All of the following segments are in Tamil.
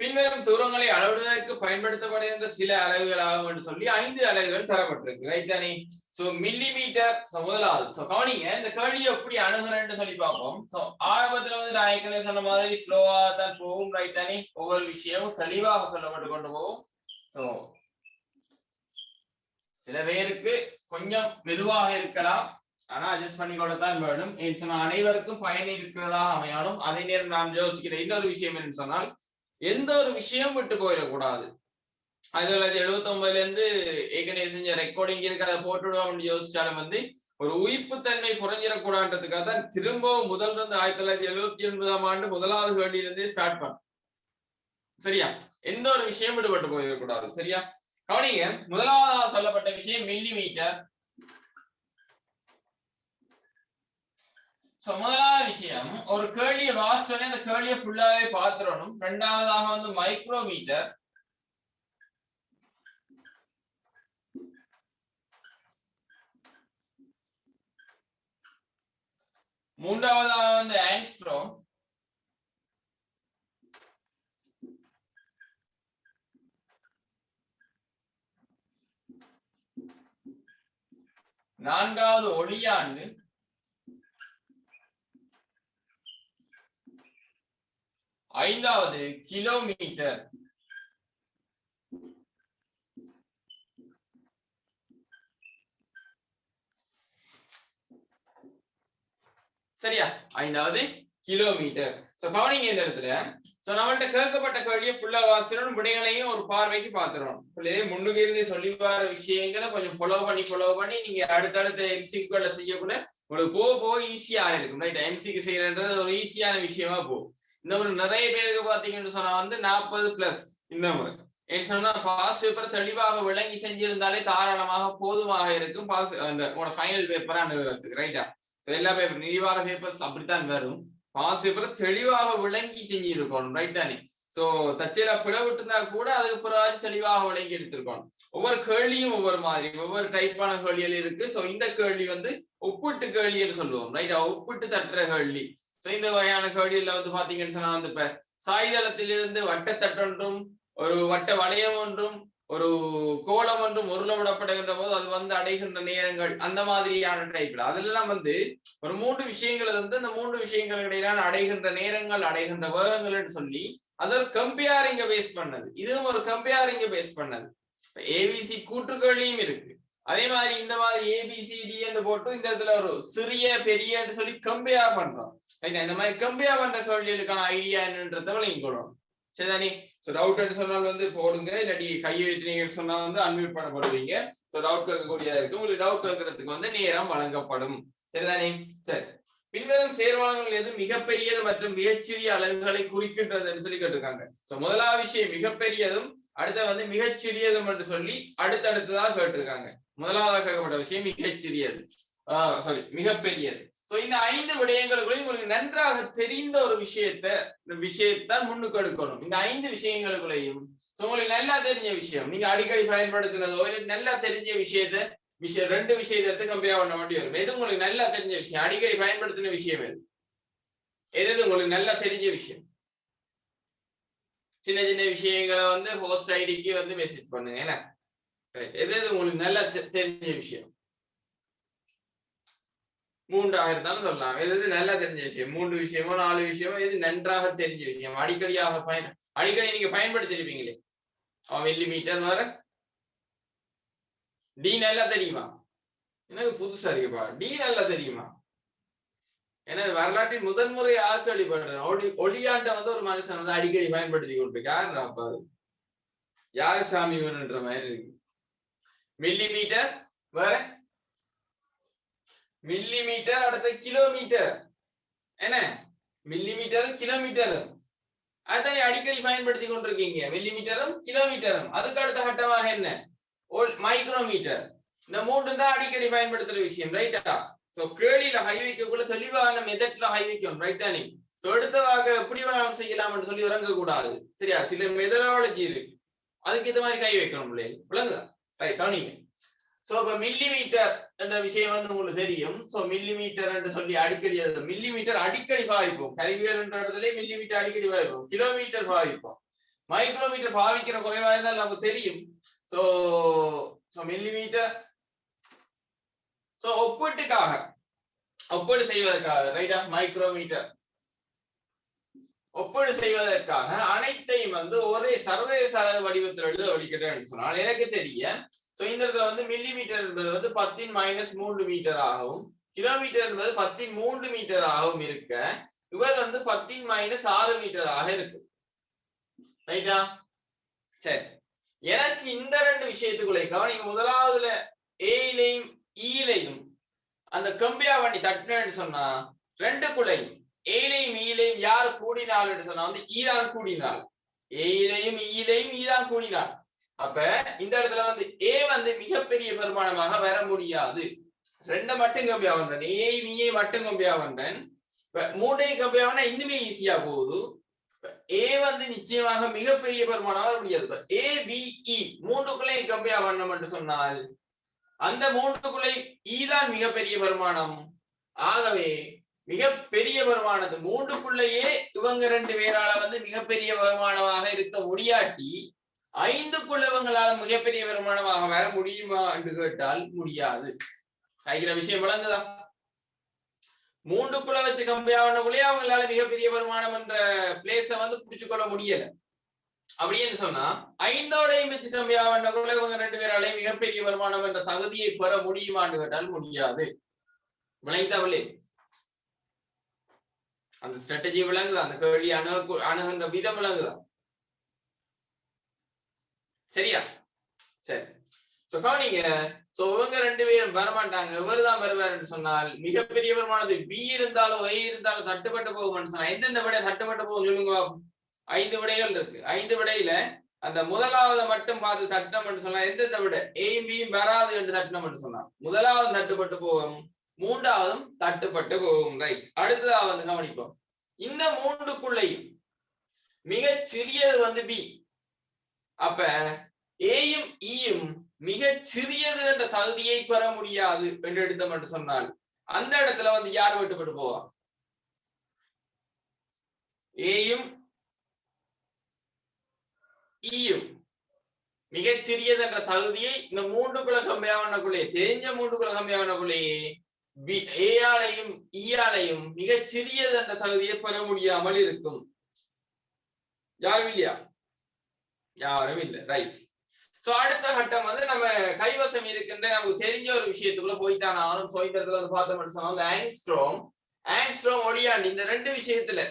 பின்வரும் தூரங்களை அளவிடுவதற்கு பயன்படுத்தப்படுகின்ற சில அலகுகளாகும் என்று சொல்லி ஐந்து அலகுகள் தரப்பட்டிருக்கு ரைட் தானே? சோ மில்லி மீட்டர் முதலாவது. சோ கவனிங்க இந்த கேள்வியை எப்படி அணுகிறேன்னு சொல்லி பார்ப்போம். சோ ஆரம்பத்துல வந்து நான் ஏற்கனவே சொன்ன மாதிரி ஸ்லோவா தான் போகும் ரைட் தானே? ஒவ்வொரு விஷயமும் தெளிவாக சொல்லப்பட்டு கொண்டு போகும். சோ சில பேருக்கு கொஞ்சம் மெதுவாக இருக்கலாம். ஆனா அட்ஜஸ்ட் பண்ணி தான் வேணும் ஏன்னு சொன்னா அனைவருக்கும் பயன் இருக்கிறதா அமையாலும் அதே நேரம் நாம் யோசிக்கிற இன்னொரு விஷயம் என்னன்னு சொன்னால் எந்த ஒரு விஷயம் விட்டு போயிடக்கூடாது ஆயிரத்தி தொள்ளாயிரத்தி எழுபத்தி ஒன்பதுல இருந்து ஏற்கனவே செஞ்ச ரெக்கார்டிங் இருக்கு அதை போட்டுடுவோம் யோசிச்சாலும் வந்து ஒரு உயிர்ப்புத்தன்மை குறைஞ்சிடக்கூடாதுன்றதுக்காக தான் திரும்பவும் முதல் இருந்து ஆயிரத்தி தொள்ளாயிரத்தி எழுபத்தி ஒன்பதாம் ஆண்டு முதலாவது கேள்வியிலிருந்து ஸ்டார்ட் பண்ண. சரியா? எந்த ஒரு விஷயம் விடுபட்டு போயிடக்கூடாது சரியா? கவனிங்க முதலாவதாக சொல்லப்பட்ட விஷயம் மில்லி மீட்டர் சோ முதலாவது விஷயம் ஒரு கேள்வியை வாசிச்சோடனே அந்த கேள்வியை ஃபுல்லாவே பாத்துறணும் ரெண்டாவதாக வந்து மைக்ரோமீட்டர் மூன்றாவதாக வந்து ஆங்ஸ்ட்ரோம் நான்காவது ஒளியாண்டு ஐந்தாவது கிலோமீட்டர். சரியா? ஐந்தாவது கிலோமீட்டர். சோ கவனிங்க இந்த இடத்துல. சோ நம்மள்ட்ட கேட்கப்பட்ட கேள்வியை ஃபுல்லா வாசிடணும் விடைகளையும் ஒரு பார்வைக்கு பாத்துறோம் பிள்ளையே முன்னுக்கு இருந்து சொல்லி வர விஷயங்களை கொஞ்சம் ஃபாலோ பண்ணி ஃபாலோ பண்ணி நீங்க அடுத்தடுத்த எம்சிக்குள்ள செய்யக்குள்ள உங்களுக்கு போக போக ஈஸியா இருக்கும். ரைட் எம்சிக்கு செய்யறன்றது ஒரு ஈஸியான விஷயமா போகும். இந்த நிறைய பேருக்கு பாத்தீங்கன்னு சொன்னா வந்து நாற்பது பிளஸ் இந்த முறை ஏன்னு சொன்னா பாஸ்ட் பேப்பர் தெளிவாக விளங்கி செஞ்சிருந்தாலே தாராளமாக போதுமாக இருக்கும். பாஸ் அந்த உங்களோட ஃபைனல் பேப்பரா அனுபவத்துக்கு ரைட்டா எல்லா பேப்பர் நிவார பேப்பர்ஸ் அப்படித்தான் வரும். பாஸ் பேப்பரை தெளிவாக விளங்கி செஞ்சிருக்கணும் ரைட் தானே? சோ தச்சையில பிளவிட்டுனா கூட அதுக்கு பிறகு தெளிவாக விளங்கி எடுத்திருக்கணும். ஒவ்வொரு கேள்வியும் ஒவ்வொரு மாதிரி ஒவ்வொரு டைப்பான கேள்விகள் இருக்கு. சோ இந்த கேள்வி வந்து ஒப்பிட்டு கேள்வின்னு சொல்லுவோம் ரைட்டா ஒப்பிட்டு தட்டுற கேள்வி. சோ இந்த வகையான கேள்வியில வந்து பாத்தீங்கன்னு சொன்னா வந்து இப்ப சாய்தளத்திலிருந்து வட்டத்தட்டொன்றும் ஒரு வட்ட வளையம் ஒன்றும் ஒரு கோலம் ஒன்றும் உருளவிடப்படுகின்ற போது அது வந்து அடைகின்ற நேரங்கள் அந்த மாதிரியான டைப்ல அதுல வந்து ஒரு மூன்று விஷயங்கள் வந்து இந்த மூன்று விஷயங்கள் இடையிலான அடைகின்ற நேரங்கள் அடைகின்ற வேகங்கள்னு சொல்லி அது ஒரு கம்பேரிங்க பேஸ் பண்ணது. இதுவும் ஒரு கம்பேரிங்க பேஸ் பண்ணது. ஏபிசி கூற்றுக்களையும் இருக்கு. அதே மாதிரி இந்த மாதிரி ஏபிசிடின்னு போட்டு இந்த இடத்துல ஒரு சிறிய பெரிய சொல்லி கம்பியா பண்றோம். இந்த மாதிரி கம்பியா பண்ற கேள்விகளுக்கான ஐடியா என்னன்றத விளங்கி கொள்ளணும். சரிதானே? சோ டவுட் சொன்னால் வந்து போடுங்க. இல்லாட்டி கையை வைத்தீங்க சொன்னா வந்து அன்மியூட் பண்ணப்படுவீங்க. சோ டவுட் கேட்கக்கூடியதா இருக்கு உங்களுக்கு டவுட் கேட்கறதுக்கு வந்து நேரம் வழங்கப்படும். சரிதானே? சரி. பின்வரும் சேர்வாளர்கள் எது மிகப்பெரியது மற்றும் மிகச்சிறிய அலகுகளை குறிக்கின்றதுன்னு சொல்லி கேட்டிருக்காங்க. சோ முதலாவது விஷயம் மிகப்பெரியதும் அடுத்த வந்து மிகச்சிறியதும் என்று சொல்லி அடுத்தடுத்ததாக கேட்டிருக்காங்க. முதலாவதாக கேட்கப்பட்ட விஷயம் மிகச்சிறியது. ஆஹ் சாரி மிகப்பெரியது. சோ இந்த ஐந்து விடயங்களுக்குள்ளே உங்களுக்கு நன்றாக தெரிந்த ஒரு விஷயத்த விஷயத்தான் முன்னுக்கு எடுக்கணும். இந்த ஐந்து விஷயங்களுக்குள்ளேயும் உங்களுக்கு நல்லா தெரிஞ்ச விஷயம் நீங்க அடிக்கடி பயன்படுத்துறதோ இல்லை நல்லா தெரிஞ்ச விஷயத்த விஷயம் ரெண்டு விஷயத்தை எடுத்து கம்பேர் பண்ண வேண்டிய வரும் எது உங்களுக்கு நல்லா தெரிஞ்ச விஷயம்? அடிக்கடி பயன்படுத்தின விஷயம் எது? எது உங்களுக்கு நல்லா தெரிஞ்ச விஷயம்? சின்ன சின்ன விஷயங்களை வந்து ஹோஸ்ட் ஐடிக்கு வந்து மெசேஜ் பண்ணுங்க என்ன? எது எது உங்களுக்கு நல்லா தெரிஞ்ச விஷயம்? மூன்றாக இருந்தாலும் சொல்லலாம். எது எது நல்லா தெரிஞ்ச விஷயம்? மூன்று விஷயமோ நாலு விஷயமோ எது நன்றாக தெரிஞ்ச விஷயம்? அடிக்கடியாக பயன் அடிக்கடி நீங்க பயன்படுத்திருப்பீங்களே? மில்லி மீட்டர் வர டி நல்லா தெரியுமா? எனக்கு புதுசா இருக்குப்பா டி நல்லா தெரியுமா? ஏன்னா வரலாற்றின் முதன் முறை ஆக்கடிப்படுறேன் ஒளி ஒளியாண்ட வந்து ஒரு மனுஷன் வந்து அடிக்கடி பயன்படுத்தி கொண்டு யாருடா பாரு? யாரு சாமி வேணுன்ற மாதிரி இருக்கு. மில்லி மீட்டர் வேற? மில்லி மீட்டர் அடுத்த கிலோமீட்டர் என்ன? மில்லி மீட்டர் கிலோமீட்டரும் அதுதானே அடிக்கடி பயன்படுத்தி கொண்டிருக்கீங்க. மில்லி மீட்டரும் கிலோமீட்டரும் அதுக்கு அடுத்த கட்டமாக என்ன? மைக்ரோமீட்டர் இந்த மூன்று தான் அடிக்கடி பயன்படுத்துற விஷயம் ரைட்டா சோ கேளியில ஹை வைக்கக்குள்ள தெளிவான மெதட்ல ஹை வைக்கணும் ரைட் தானே? சோ எடுத்தவாக எப்படி வேணாலும் செய்யலாம்னு சொல்லி இறங்க கூடாது சரியா? சில மெதடாலஜி இருக்கு. அதுக்கு இந்த மாதிரி கை வைக்கணும் பிள்ளைங்க விளங்குதா? ரைட் கவனிங்க சோ இப்ப மில்லி மீட்டர் என்ற விஷயம் வந்து உங்களுக்கு தெரியும். சோ மில்லி மீட்டர் என்று சொல்லி அடிக்கடி மில்லி மீட்டர் அடிக்கடி பாவிப்போம். கருவியல் என்ற இடத்துல மில்லி மீட்டர் அடிக்கடி பாவிப்போம். கிலோமீட்டர் பாவிப்போம். மைக்ரோமீட்டர் பாவிக்கிற குறைவா இருந்தால் நமக்கு தெரியும். So so மில்லிமீட்டர் சோ ஒப்பீட்டுக்காக ஒப்பீடு செய்வதற்காக ரைட்டா மைக்ரோமீட்டர் ஒப்பீடு செய்வதற்காக அனைத்தையும் வந்து ஒரே சர்வதேச அளவு வடிவத்தில் எழுத வலிக்கிறேன் சொன்னால் எனக்கு தெரிய சோ இந்த இடத்துல வந்து மில்லி மீட்டர் என்பது வந்து பத்தின் மைனஸ் மூன்று மீட்டர் ஆகவும் கிலோமீட்டர் என்பது பத்தின் மூன்று மீட்டர் ஆகவும் இருக்க இவர் வந்து பத்தின் மைனஸ் ஆறு மீட்டர் ஆக இருக்கு ரைட்டா சரி. எனக்கு இந்த ரெண்டு விஷயத்துக்குள்ளே கவனிங்க. முதலாவதுல ஏலையும் ஈலையும் அந்த கம்பியா வண்டி தட்டினு சொன்னா ரெண்டுக்குள்ளையும் ஏலையும் ஈலையும் யார் கூடினாள் சொன்னா வந்து e ஈதான் கூடினாள். ஏயிலையும் ஈலையும் ஈதான் e கூடினாள். அப்ப இந்த இடத்துல வந்து ஏ வந்து மிகப்பெரிய பெருமானமாக வர முடியாது. ரெண்ட மட்டும் கம்பியா வந்தன். ஏ மீயை மட்டும் கம்பியா வந்தன். இப்ப கம்பியா வந்தா இன்னுமே ஈஸியா போகுது. ஏ வந்து நிச்சயமாக மிகப்பெரிய பெருமானமாக முடியாது. ஏ பிஇ e மூன்றுக்குள்ளே கம்பியா வண்ணம் என்று சொன்னால் அந்த மூன்றுக்குள்ளே e ஈதான் மிகப்பெரிய பெருமானம். ஆகவே மிகப்பெரிய வருமானது மூன்றுக்குள்ளேயே இவங்க ரெண்டு பேரால வந்து மிகப்பெரிய வருமானமாக இருக்க முடியாட்டி ஐந்துக்குள்ள இவங்களால மிகப்பெரிய வருமானமாக வர முடியுமா என்று கேட்டால் முடியாது. கைகிற விஷயம் விளங்குதா? மூன்றுக்குள்ள வச்சு கம்பியாவனக்குள்ளே அவங்களால மிகப்பெரிய வருமானம் என்ற பிளேஸ வந்து புடிச்சு கொள்ள முடியல. அப்படின்னு சொன்னா ஐந்தோடையும் வச்சு கம்பியாவனக்குள்ள இவங்க ரெண்டு பேராலையும் மிகப்பெரிய வருமானம் என்ற தகுதியை பெற முடியுமான்னு கேட்டால் முடியாது. விளைந்தவளே அந்த ஸ்ட்ராட்டஜி விளங்குதா அந்த கேள்வி அணுகு அணுகின்ற விதம் விளங்குதா சரியா? சரி. சோ கவனிங்க சோ இவங்க ரெண்டு பேரும் வரமாட்டாங்க. இவர் தான் வருவாருன்னு சொன்னால் மிகப்பெரிய வருமானது பி இருந்தாலும் ஒய் இருந்தாலும் தட்டுப்பட்டு போகும்னு சொன்னா எந்தெந்த விட தட்டுப்பட்டு போகும் சொல்லுங்க ஐந்து விடைகள் இருக்கு. ஐந்து விடையில அந்த முதலாவது மட்டும் பார்த்து தட்டம்னு சொன்னா எந்தெந்த விட? ஏயும் பியும் வராது என்று தட்டணும்னு சொன்னா முதலாவது தட்டுப்பட்டு போகும் மூன்றாவதும் தட்டுப்பட்டு போகும். ரைட் அடுத்ததாவது கவனிப்போம். இந்த மூன்றுக்குள்ளையும் மிக சிறியது வந்து பி அப்ப ஏயும் ஈயும் e மிகச் சிறியது என்ற தகுதியை பெற முடியாது என்று எடுத்தோம் என்று சொன்னால் அந்த இடத்துல வந்து யார் வெட்டுப்பட்டு போவா ஏயும் ஈயும் e மிகச் சிறியது என்ற தகுதியை இந்த மூன்று குல கம்மியாவனக்குள்ளே தெரிஞ்ச மூன்று குல கம்மியாவனக்குள்ளேயே ஏயாலையும் ஈயாலையும் e மிகச் சிறியது என்ற தகுதியை பெற முடியாமல் இருக்கும். யாரும் இல்லையா? யாரும் இல்லை. ரைட் சோ அடுத்த கட்டம் வந்து நம்ம கைவசம் இருக்கின்ற நமக்கு தெரிஞ்ச ஒரு விஷயத்துக்குள்ள போய்த்தான் ஆகணும். சோ வந்து பார்த்தோம்னு சொன்னா அந்த ஆங்ஸ்ட்ரோம் ஆங்ஸ்ட்ரோம் ஒடியாண்டு இந்த ரெண்டு விஷயத்துல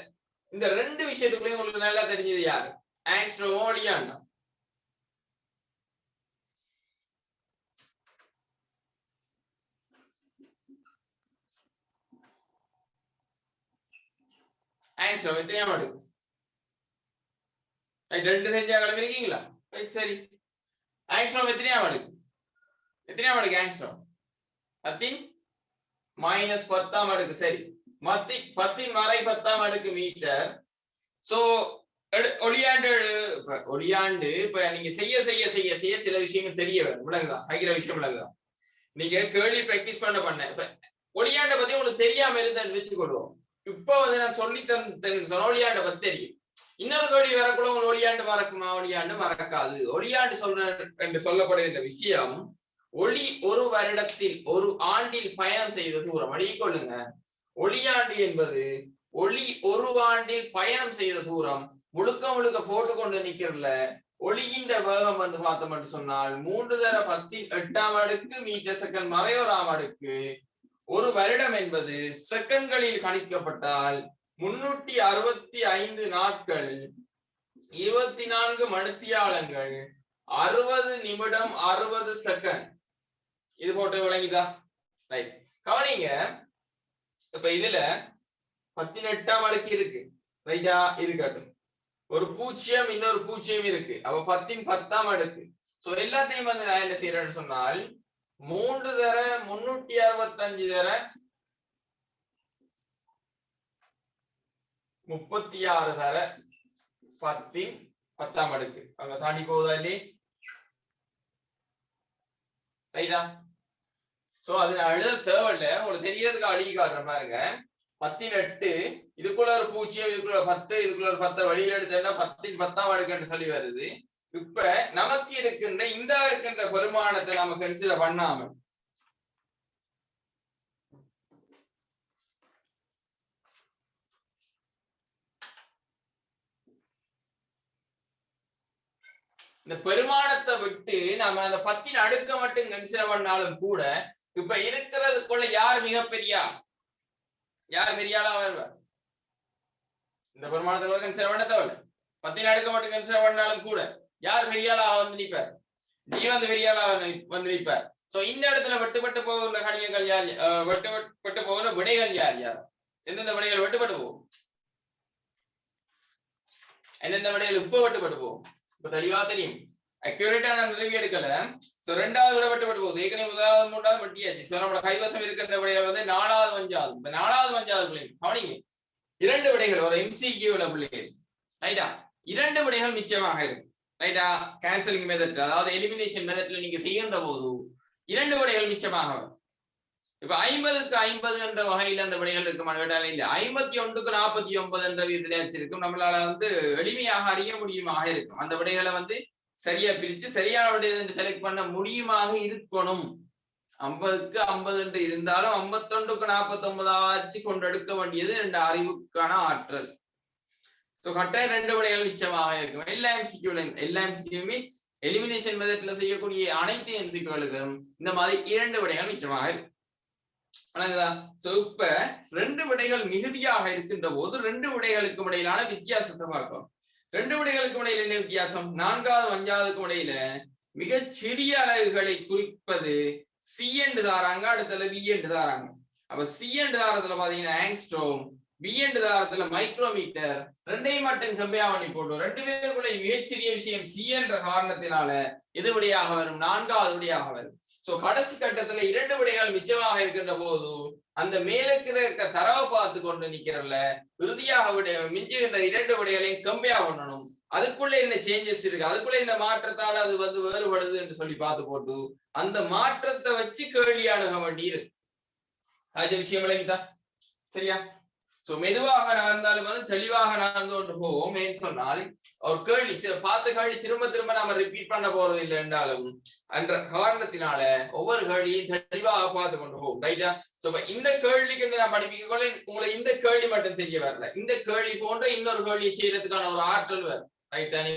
இந்த ரெண்டு விஷயத்துக்குள்ளயும் உங்களுக்கு நல்லா தெரிஞ்சது யாரு? ஆங்ஸ்ட்ரோம் ஒடியாண்டம் ஆங்ஸ்ட்ரோம் எத்தனையா அடுக்கு ரெண்டு செஞ்சா கிளம்பிருக்கீங்களா இருக்கீங்களா சரி. ஆங்ஸ்ட்ரோம் எத்தனையாம் அடுக்கு எத்தனையாம் அடுக்கு ஆங்ஸ்ட்ரோம் பத்தின் மைனஸ் பத்தாம் அடுக்கு சரி. மத்தி பத்தின் மறை பத்தாம் அடுக்கு மீட்டர் சோ ஒளியாண்டு ஒளியாண்டு இப்ப நீங்க செய்ய செய்ய செய்ய செய்ய சில விஷயங்கள் தெரிய வரும். விளங்குதா ஆகிற விஷயம் விளங்குதா நீங்க கேள்வி பிராக்டிஸ் பண்ண பண்ண. இப்ப ஒளியாண்ட பத்தி உங்களுக்கு தெரியாம இருந்தேன்னு வச்சுக்கொள்வோம். இப்ப வந்து நான் சொல்லி தந்து சொன்ன ஒளியாண்ட பத்தி தெரியும். இன்னொரு கோடி வரக்குள்ள ஒளியாண்டு மறக்குமா? ஒளியாண்டு மறக்காது. ஒளியாண்டு சொல்ற என்று சொல்லப்படுகின்ற விஷயம் ஒளி ஒரு வருடத்தில் ஒரு ஆண்டில் பயணம் செய்த தூரம். வழி கொள்ளுங்க. ஒளியாண்டு என்பது ஒளி ஒரு ஆண்டில் பயணம் செய்த தூரம். முழுக்க முழுக்க போட்டுக்கொண்டு நிக்கிறல ஒளியின்ற வேகம் வந்து பார்த்தோம் சொன்னால் மூன்று தர பத்தின் எட்டாம் அடுக்கு மீட்டர் செகண்ட் மறையோராம் அடுக்கு. ஒரு வருடம் என்பது செகண்ட்களில் கணிக்கப்பட்டால் முன்னூற்றி அறுபத்தி ஐந்து நாட்கள் இருபத்தி நான்கு மணித்தியாலங்கள் அறுபது நிமிடம் அறுபது செகண்ட் இது போட்டு விளங்கிதா? ரைட் கவனிங்க. இப்ப இதுல பதினெட்டாம் அடுக்கு இருக்கு. ரைட்டா இருக்கட்டும் ஒரு பூஜ்ஜியம் இன்னொரு பூஜ்ஜியம் இருக்கு. அப்ப பத்தின் பத்தாம் அடுக்கு. சோ எல்லாத்தையும் வந்து நான் என்ன செய்யறேன்னு சொன்னால் மூன்று தர முன்னூத்தி அறுபத்தஞ்சு தர முப்பத்தி ஆறு தர பத்தின் பத்தாம் அடுக்கு. அங்க தாண்டி போகுதா இல்லையே? ரைட்டா சோ அது அழுத எழுத தேவையில்ல. உங்களுக்கு தெரியறதுக்கு அழுகி காட்டுற பாருங்க. பத்தின் எட்டு இதுக்குள்ள ஒரு பூஜ்ஜியம் இதுக்குள்ள ஒரு பத்து இதுக்குள்ள ஒரு பத்தை வழியில எடுத்தேன்னா பத்தின் பத்தாம் அடுக்குன்னு சொல்லி வருது. இப்ப நமக்கு இருக்கின்ற இந்த இருக்கின்ற பெருமானத்தை நம்ம கன்சிடர் பண்ணாம இந்த பெருமானத்தை விட்டு நம்ம அந்த பத்தின் அடுக்க மட்டும் கன்சிடர் பண்ணாலும் கூட இப்ப இருக்கிறதுக்குள்ள யார் மிகப்பெரியா யார் பெரியாளா வருவார் இந்த பெருமானத்தை கூட கன்சிடர் பண்ண தேவையில்ல பத்தின் அடுக்க மட்டும் கன்சிடர் பண்ணாலும் கூட யார் பெரியாளாக வந்து நிற்பார்? நீ வந்து பெரியாளாக வந்து- வந்து நிற்பார். சோ இந்த இடத்துல வெட்டுப்பட்டு போகிற கணியங்கள் யார் வெட்டுப்பட்டு வெட்டு வெட்டு போகிற விடைகள் யார் யார்? எந்தெந்த விடைகள் வெட்டுப்பட்டு போகும்? எந்தெந்த விடைகள் இப்ப வெட்டுப்பட்டு போகும்? இப்ப தெளிவா தெரியும். அக்யூரேட்டா நான் நிலவி எடுக்கல. சோ ரெண்டாவது விட வெட்டுப்பட்டு போகுது ஏற்கனவே முதலாவது மூன்றாவது வெட்டியாச்சு. சோ நம்மளோட கைவசம் இருக்கின்ற விடைகள் வந்து நாலாவது வஞ்சாவது இப்ப நாலாவது வஞ்சாவது பிள்ளைங்க கவனிங்க. இரண்டு விடைகள் ஒரு எம்சிக்யூல பிள்ளைகள் ரைட்டா இரண்டு விடைகள் நிச்சயமாக இருக்கு. ரைட்டா கேன்சலிங் மெதட் அதாவது எலிமினேஷன் மெதட்ல நீங்க செய்கின்ற போது இரண்டு விடைகள் மிச்சமாக வரும். இப்ப ஐம்பதுக்கு ஐம்பது என்ற வகையில அந்த விடைகள் இருக்குமான கேட்டாலும் இல்லை. ஐம்பத்தி ஒன்றுக்கு நாற்பத்தி ஒன்பது என்ற விதத்துல இருக்கும். நம்மளால வந்து எளிமையாக அறிய முடியுமாக இருக்கும். அந்த விடைகளை வந்து சரியா பிரிச்சு சரியான விடை செலக்ட் பண்ண முடியுமாக இருக்கணும். ஐம்பதுக்கு ஐம்பது என்று இருந்தாலும் ஐம்பத்தொன்றுக்கு நாற்பத்தி ஒன்பதாச்சு கொண்டெடுக்க வேண்டியது ரெண்டு அறிவுக்கான ஆற்றல். சோ கட்டாயம் ரெண்டு விடைகள் நிச்சயமாக இருக்கும். எல்லா எம்சிக்யூல எல்லா எம்சிக்யூ மீன்ஸ் எலிமினேஷன் மெத்தட்ல செய்யக்கூடிய அனைத்து எம்சிக்யூலுக்கும் இந்த மாதிரி இரண்டு விடைகள் நிச்சயமாக இருக்கும். இப்ப ரெண்டு விடைகள் மிகுதியாக இருக்கின்ற போது ரெண்டு விடைகளுக்கும் இடையிலான வித்தியாசத்தை பார்க்கிறோம் ரெண்டு விடைகளுக்கும் இடையில என்ன வித்தியாசம்? நான்காவது அஞ்சாவதுக்கும் இடையில மிகச் சிறிய அலகுகளை குறிப்பது சி என்று தாராங்க அடுத்தது வி என்று தாராங்க. அப்ப சி என்று தாரத்துல பாத்தீங்கன்னா ஆங்ஸ்ட்ரோம் பிஎன் தாரத்துல மைக்ரோமீட்டர் ரெண்டையும் மட்டும் கம்பேர் பண்ணி போட்டோம் ரெண்டு பேருக்குள்ள மிகச்சிறிய விஷயம் சி என்ற காரணத்தினால எது விடையாக வரும்? நான்காவது விடையாக வரும். சோ கடைசி கட்டத்துல இரண்டு விடைகள் மிச்சமாக இருக்கின்ற போது அந்த மேலுக்கு இருக்க தரவை பார்த்து கொண்டு நிக்கிறல்ல இறுதியாக விட மிஞ்சுகின்ற இரண்டு விடைகளையும் கம்பேர் பண்ணணும். அதுக்குள்ள என்ன சேஞ்சஸ் இருக்கு? அதுக்குள்ள என்ன மாற்றத்தால அது வந்து வேறுபடுது என்று சொல்லி பார்த்து போட்டு அந்த மாற்றத்தை வச்சு கேள்வி அணுக வேண்டி இருக்கு அது விஷயம் விளங்கிதா சரியா? சோ மெதுவாக நடந்தாலும் வந்து தெளிவாக நடந்து கொண்டு போவோம் சொன்னால் ஒரு கேள்வி பார்த்த கேள்வி திரும்ப திரும்ப நாம ரிப்பீட் பண்ண போறது இல்லை என்றாலும் என்ற காரணத்தினால ஒவ்வொரு கேள்வியும் தெளிவாக பார்த்து கொண்டு போவோம் ரைட்டா சோ இந்த கேள்விக்கு நான் படிப்பிக்கொள்ள உங்களை இந்த கேள்வி மட்டும் தெரிய வரல. இந்த கேள்வி போன்ற இன்னொரு கேள்வியை செய்யறதுக்கான ஒரு ஆற்றல் வரும் ரைட்டா நீ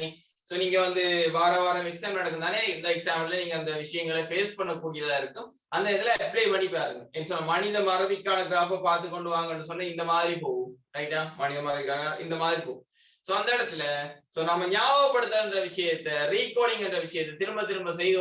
ஸோ நீங்க வந்து வார வாரம் எக்ஸாம் நடக்கும் தானே இந்த எக்ஸாம்ல நீங்க அந்த விஷயங்களை ஃபேஸ் பண்ணக்கூடியதா இருக்கும். அந்த இதுல அப்ளை பண்ணி பாருங்க. என்ன மனித மறதிக்கான கிராஃபை பார்த்து கொண்டு வாங்கன்னு சொன்னா இந்த மாதிரி போகும். ரைட்டா மனித மறதிக்கான இந்த மாதிரி போகும். சோ அந்த இடத்துல சோ நம்ம ஞாபகப்படுத்துற விஷயத்த ரீகாலிங் என்ற விஷயத்தை திரும்ப திரும்ப செய்து